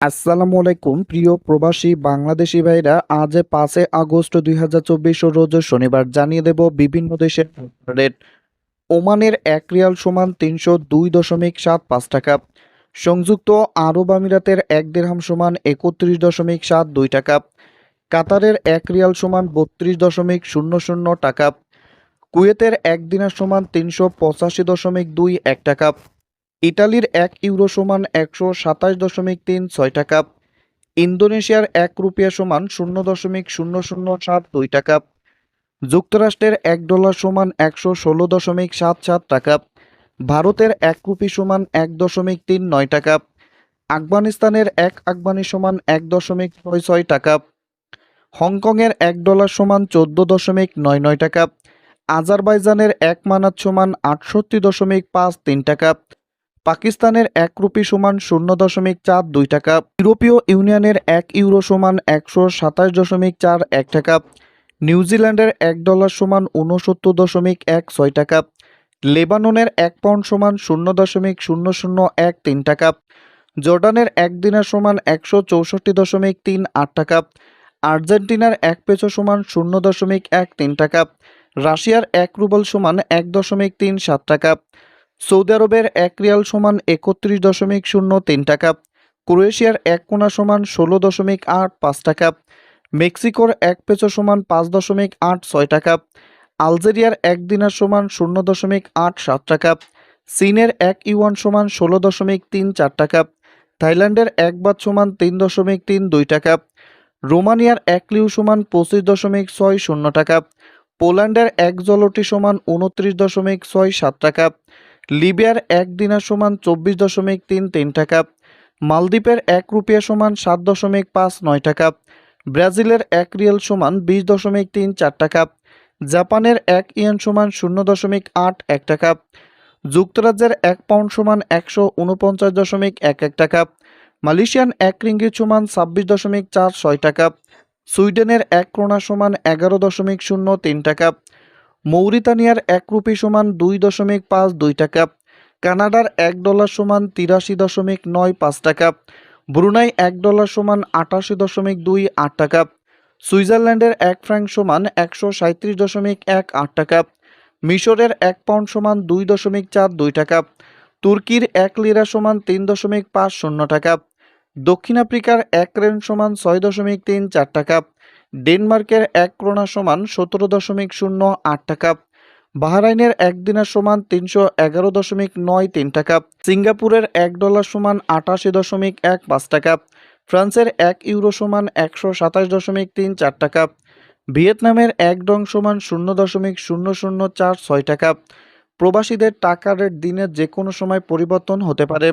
আসসালামু আলাইকুম, প্রিয় প্রবাসী বাংলাদেশি ভাইরা। আজ পাঁচে আগস্ট দুই হাজার চব্বিশ রোজ শনিবার জানিয়ে দেব বিভিন্ন দেশের রেট। ওমানের এক রিয়াল সমান তিনশো দুই দশমিক সাত পাঁচ টাকা। সংযুক্ত আরব আমিরাতের এক দেড়হাম সমান একত্রিশ দশমিক সাত দুই টাকা। কাতারের এক রিয়াল সমান বত্রিশ দশমিক শূন্য শূন্য টাকা। কুয়েতের এক দিনার সমান তিনশো পঁচাশি দশমিক দুই এক টাকা। ইটালির এক ইউরো সমান একশো সাতাশ দশমিক তিন ছয় টাকা। ইন্দোনেশিয়ার এক রুপিয়া সমান শূন্য দশমিক শূন্য শূন্য সাত দুই টাকা। যুক্তরাষ্ট্রের এক ডলার সমান একশো ষোলো দশমিক সাত সাত টাকা। ভারতের এক রুপি সমান এক দশমিক তিন নয় টাকা। আফগানিস্তানের এক আফগানি সমান এক দশমিক ছয় ছয় টাকা। হংকংয়ের এক ডলার সমান চোদ্দ দশমিক নয় নয় টাকা। আজারবাইজানের এক মানাত সমান আটষট্টি দশমিক পাঁচ তিন টাকা। পাকিস্তানের এক রুপি সমান শূন্য দশমিক চার দুই টাকা, ইউরোপীয় ইউনিয়নের এক ইউরো সমান একশো সাতাশ দশমিক চার এক টাকা, নিউজিল্যান্ডের এক ডলার সমান উনসত্তর দশমিক এক ছয় টাকা, লেবাননের এক পাউন্ড সমান শূন্য দশমিক শূন্য শূন্য এক তিন টাকা, জর্ডানের এক দিনার সমান একশো চৌষট্টি দশমিক তিন আট টাকা, আর্জেন্টিনার এক পেসো সমান শূন্য দশমিক এক তিন টাকা, রাশিয়ার এক রুবল সমান এক দশমিক তিন সাত টাকা সৌদি আরবের এক রিয়াল সমান একত্রিশ দশমিক শূন্য তিন টাকা, ক্রোয়েশিয়ার এক কোনা সমান ষোলো দশমিক আট পাঁচ টাকা, মেক্সিকোর এক পেসো সমান পাঁচ দশমিক আট ছয় টাকা, আলজেরিয়ার এক দিনার সমান শূন্য দশমিক আট সাত টাকা, চীনের এক ইউয়ান সমান ষোলো দশমিক তিন চার টাকা, থাইল্যান্ডের এক বাদ সমান তিন দশমিক তিন দুই টাকা, রোমানিয়ার এক লিউ সমান পঁচিশ দশমিক ছয় শূন্য টাকা, পোল্যান্ডের এক জলটি সমান উনত্রিশ দশমিক ছয় সাত টাকা লিবিয়ার এক দিনার সমান চব্বিশ দশমিক তিন তিন টাকা, মালদ্বীপের এক রুপিয়া সমান সাত দশমিক পাঁচ নয় টাকা, ব্রাজিলের এক রিয়েল সমান বিশ দশমিক তিন চার টাকা, জাপানের এক ইয়েন সমান শূন্য দশমিক আট এক টাকা, যুক্তরাজ্যের এক পাউন্ড সমান একশো উনপঞ্চাশ দশমিক এক এক টাকা, মালয়েশিয়ান এক রিঙ্গিত সমান ছাব্বিশ দশমিক চার ছয় টাকা, সুইডেনের এক ক্রোনা সমান এগারো দশমিক শূন্য তিন টাকা মৌরিতানিয়ার এক রুপি সমান দুই দশমিক পাঁচ দুই টাকা, কানাডার এক ডলার সমান তিরাশি দশমিক নয় পাঁচ টাকা, ব্রুনাই এক ডলার সমান আটাশি দশমিক দুই আট টাকা, সুইজারল্যান্ডের এক ফ্র্যাঙ্ক সমান একশো সাঁত্রিশ দশমিক এক আট টাকা, মিশরের এক পাউন্ড সমান দুই দশমিক চার দুই টাকা, তুর্কির এক লিরা সমান তিন দশমিক পাঁচ শূন্য টাকা, দক্ষিণ আফ্রিকার এক রেন সমান ছয় দশমিক তিন চার টাকা ডেনমার্কের এক ক্রোনা সমান সতেরো দশমিক শূন্য আট টাকা। বাহরাইনের এক দিনার সমান তিনশো এগারো দশমিক নয় তিন টাকা। সিঙ্গাপুরের এক ডলার সমান আটাশি দশমিক এক পাঁচ টাকা। ফ্রান্সের এক ইউরো সমান একশো সাতাশ দশমিক তিন চার টাকা। ভিয়েতনামের এক ডং সমান শূন্য দশমিক শূন্য শূন্য চার ছয় টাকা। প্রবাসীদের টাকা রেট দিনের যে কোনো সময় পরিবর্তন হতে পারে।